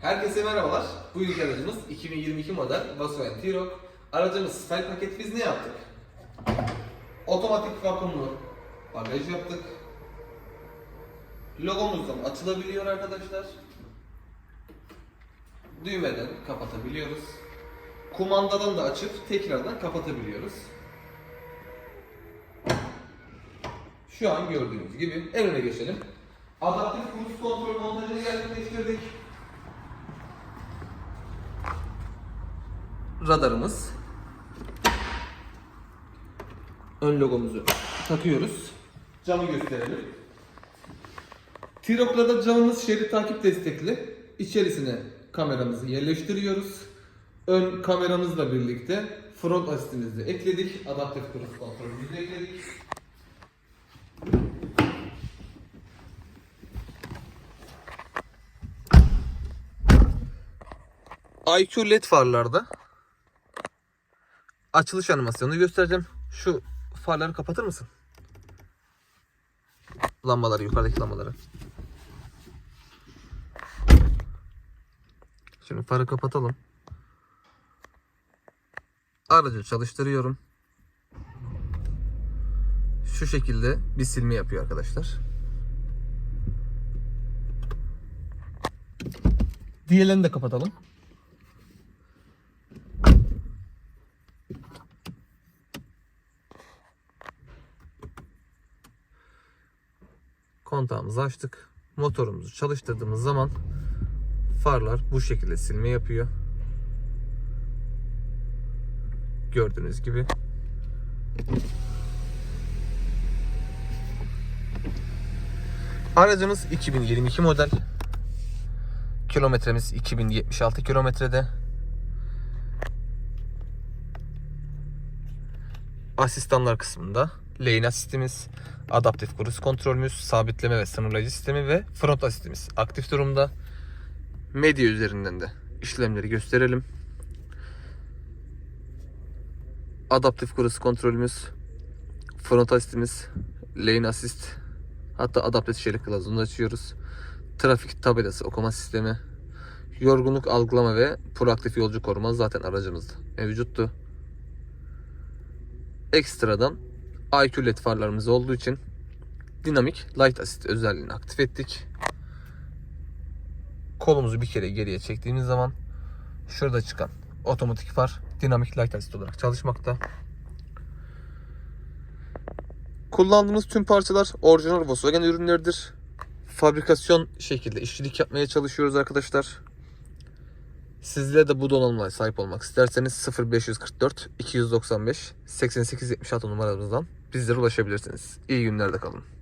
Herkese merhabalar. Bu ilk aracımız 2022 model Volkswagen T-Roc. Aracımız style paket. Biz ne yaptık? Otomatik vakumlu bagaj yaptık. Logomuzdan açılabiliyor arkadaşlar. Düğmeden kapatabiliyoruz. Kumandadan da açıp tekrardan kapatabiliyoruz. Şu an gördüğünüz gibi en geçelim. Adaptif cruise kontrol montajını gerçekleştirdik. Radarımız. Ön logomuzu takıyoruz. Camı gösterelim. T-Roc'larda camımız şerit takip destekli. İçerisine kameramızı yerleştiriyoruz. Ön kameramızla birlikte front asistimizi ekledik. Adaptif cruise kontrolümüzü ekledik. IQ LED farlarda açılış animasyonunu göstereceğim. Şu farları kapatır mısın? Lambaları, yukarıdaki lambaları. Şimdi farı kapatalım. Aracı çalıştırıyorum. Şu şekilde bir silme yapıyor arkadaşlar. Diğerlerini de kapatalım. Kontağımızı açtık. Motorumuzu çalıştırdığımız zaman farlar bu şekilde silme yapıyor. Gördüğünüz gibi. Aracımız 2022 model. Kilometremiz 2076 kilometrede. Asistanlar kısmında lane asistimiz, adaptif cruise kontrolümüz, sabitleme ve sınırlayıcı sistemi ve front asistimiz aktif durumda. Medya üzerinden de işlemleri gösterelim. Adaptif cruise kontrolümüz, front asistimiz, lane assist, hatta adaptif şerit kılavuzunu açıyoruz. Trafik tabelası okuma sistemi, yorgunluk algılama ve proaktif yolcu koruma zaten aracımızda mevcuttu. Ekstradan IQ LED farlarımız olduğu için dinamik light assist özelliğini aktif ettik. Kolumuzu bir kere geriye çektiğimiz zaman şurada çıkan otomatik far dinamik light assist olarak çalışmakta. Kullandığımız tüm parçalar orijinal Volkswagen ürünleridir. Fabrikasyon şekilde işçilik yapmaya çalışıyoruz arkadaşlar. Sizler de bu donanımlara sahip olmak isterseniz 0544 295 8876 numaramızdan bizlere ulaşabilirsiniz. İyi günlerde kalın.